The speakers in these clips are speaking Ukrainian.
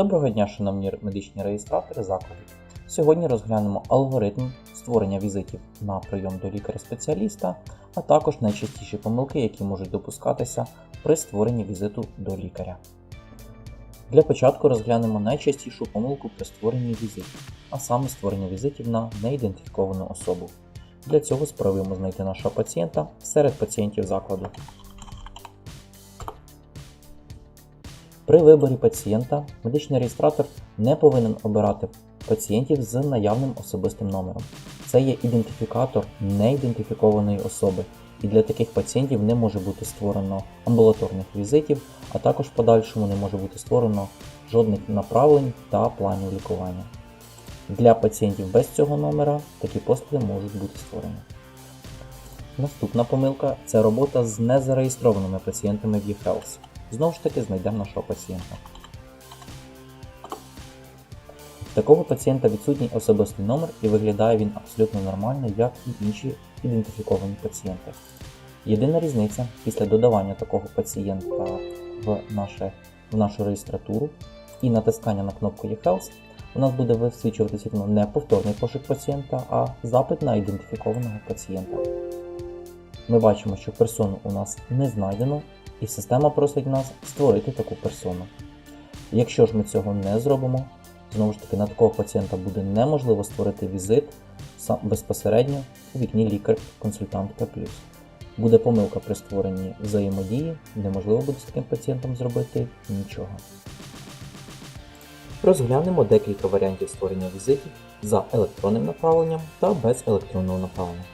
Доброго дня, шановні медичні реєстратори закладів. Сьогодні розглянемо алгоритм створення візитів на прийом до лікаря-спеціаліста, а також найчастіші помилки, які можуть допускатися при створенні візиту до лікаря. Для початку розглянемо найчастішу помилку при створенні візитів, а саме створення візитів на неідентифіковану особу. Для цього спробуємо знайти нашого пацієнта серед пацієнтів закладу. При виборі пацієнта медичний реєстратор не повинен обирати пацієнтів з наявним особистим номером. Це є ідентифікатор неідентифікованої особи, і для таких пацієнтів не може бути створено амбулаторних візитів, а також в подальшому не може бути створено жодних направлень та планів лікування. Для пацієнтів без цього номера такі послуги можуть бути створені. Наступна помилка це робота з незареєстрованими пацієнтами в eHealth. Знову ж таки знайдемо нашого пацієнта. Такого пацієнта відсутній особистий номер і виглядає він абсолютно нормально, як і інші ідентифіковані пацієнти. Єдина різниця після додавання такого пацієнта в, наше, в нашу реєстратуру і натискання на кнопку eHealth у нас буде висвічуватися не повторний пошук пацієнта, а запит на ідентифікованого пацієнта. Ми бачимо, що персону у нас не знайдено, і система просить нас створити таку персону. Якщо ж ми цього не зробимо, знову ж таки на такого пацієнта буде неможливо створити візит безпосередньо у вікні лікар-консультантка плюс. Буде помилка при створенні взаємодії, неможливо буде з таким пацієнтом зробити нічого. Розглянемо декілька варіантів створення візитів за електронним направленням та без електронного направлення.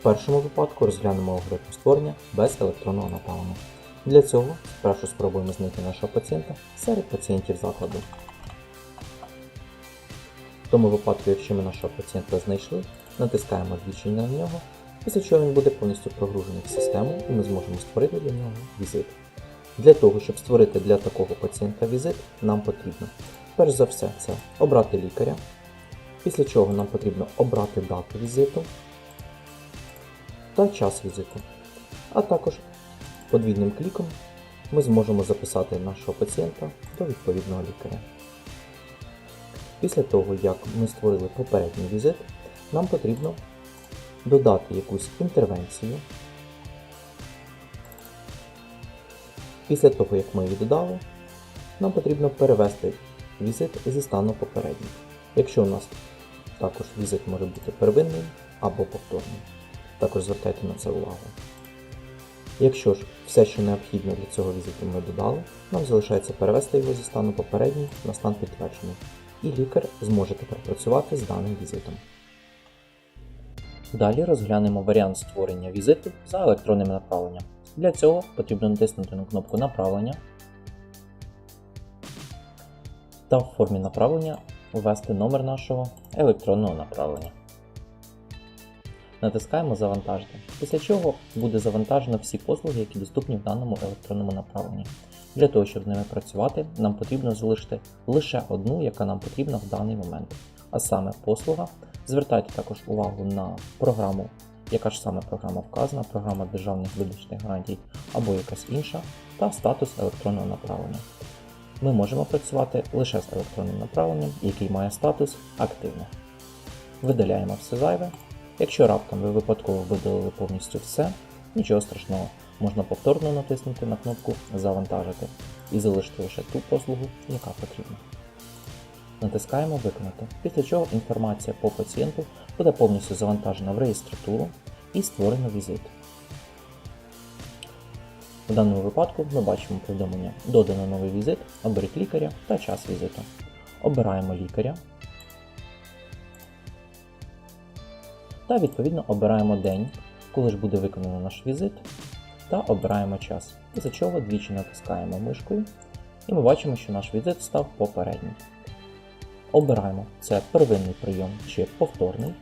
В першому випадку розглянемо алгоритм створення без електронного направлення. Для цього спершу спробуємо знайти нашого пацієнта серед пацієнтів закладу. В тому випадку, якщо ми нашого пацієнта знайшли, натискаємо двічі на нього, після чого він буде повністю прогружений в систему і ми зможемо створити для нього візит. Для того, щоб створити для такого пацієнта візит, нам потрібно перш за все це обрати лікаря, після чого нам потрібно обрати дату візиту та час візиту, а також подвійним кліком ми зможемо записати нашого пацієнта до відповідного лікаря. Після того, як ми створили попередній візит, нам потрібно додати якусь інтервенцію. Після того, як ми її додали, нам потрібно перевести візит зі стану попередній. Якщо у нас також візит може бути первинний або повторний. Також звертайте на це увагу. Якщо ж все, що необхідно для цього візиту ми додали, нам залишається перевести його зі стану попередній на стан підтверджений, і лікар зможе тепер працювати з даним візитом. Далі розглянемо варіант створення візиту за електронним направленням. Для цього потрібно натиснути на кнопку направлення та в формі направлення ввести номер нашого електронного направлення. Натискаємо Завантажити, після чого буде завантажено всі послуги, які доступні в даному електронному направленні. Для того, щоб з ними працювати, нам потрібно залишити лише одну, яка нам потрібна в даний момент. А саме послуга. Звертайте також увагу на програму, яка ж саме програма вказана, програма державних медичних гарантій або якась інша, та статус електронного направлення. Ми можемо працювати лише з електронним направленням, який має статус активне. Видаляємо все зайве. Якщо раптом ви випадково видалили повністю все, нічого страшного, можна повторно натиснути на кнопку Завантажити і залишити лише ту послугу, яка потрібна. Натискаємо Виконати, після чого інформація по пацієнту буде повністю завантажена в реєстратуру і створено візит. В даному випадку ми бачимо повідомлення Додано новий візит, оберіть лікаря та час візиту. Обираємо лікаря. Та відповідно обираємо день, коли ж буде виконано наш візит, та обираємо час, після чого двічі натискаємо мишкою, і ми бачимо, що наш візит став попередній. Обираємо це первинний прийом чи повторний.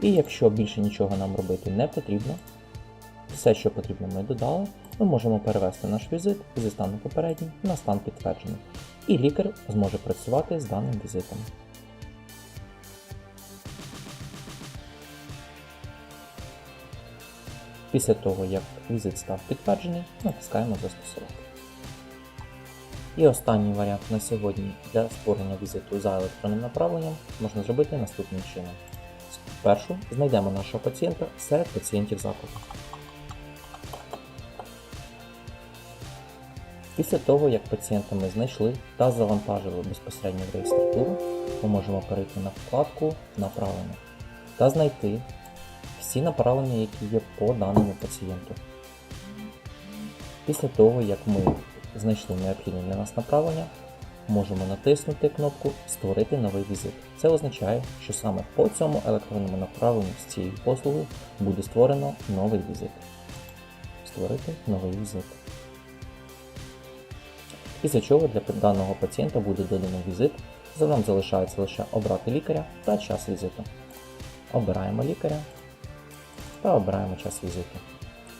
І якщо більше нічого нам робити не потрібно, все, що потрібно, ми додали, ми можемо перевести наш візит зі стану попередній на стан підтверджений, і лікар зможе працювати з даним візитом. Після того, як візит став підтверджений, натискаємо Застосувати. І останній варіант на сьогодні для створення візиту за електронним направленням можна зробити наступним чином. Спершу знайдемо нашого пацієнта серед пацієнтів закладу. Після того, як пацієнта ми знайшли та завантажили безпосередньо в реєстратуру, ми можемо перейти на вкладку Направлення та знайти всі направлення, які є по даному пацієнту. Після того, як ми знайшли необхідне для нас направлення, можемо натиснути кнопку Створити новий візит. Це означає, що саме по цьому електронному направленню з цією послугою буде створено новий візит. Створити новий візит. Після чого для даного пацієнта буде додано візит, за нам залишається лише обрати лікаря та час візиту. Обираємо лікаря та обираємо час візиту.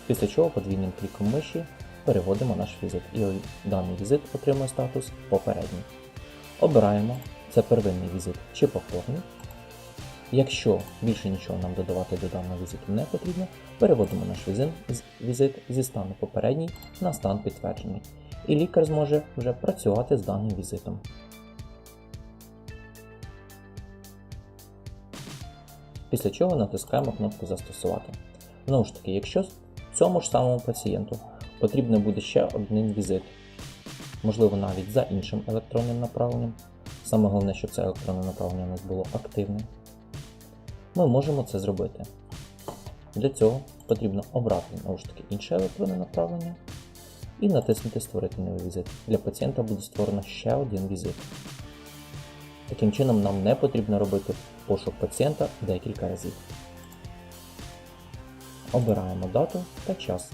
Після чого подвійним кліком миші переводимо наш візит і даний візит отримує статус попередній. Обираємо це первинний візит чи повторний. Якщо більше нічого нам додавати до даного візиту не потрібно, переводимо наш візит, зі стану попередній на стан підтверджений, і лікар зможе вже працювати з даним візитом. Після чого натискаємо кнопку Застосувати. Знову ж таки, якщо цьому ж самому пацієнту потрібно буде ще один візит, можливо навіть за іншим електронним направленням, саме головне, щоб це електронне направлення у нас було активним, ми можемо це зробити. Для цього потрібно обрати знову ж таки інше електронне направлення і натиснути Створити новий візит. Для пацієнта буде створено ще один візит. Таким чином, нам не потрібно робити пошук пацієнта декілька разів. Обираємо дату та час.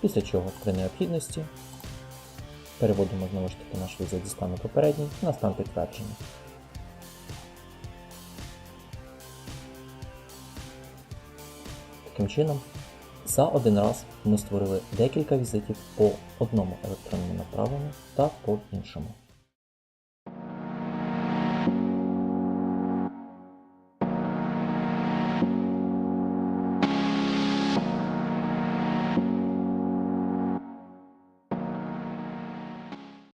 Після чого при необхідності переводимо знову ж таки наш візит зі стану попередній на стан підтвердження. Таким чином, за один раз ми створили декілька візитів по одному електронному направленню та по іншому.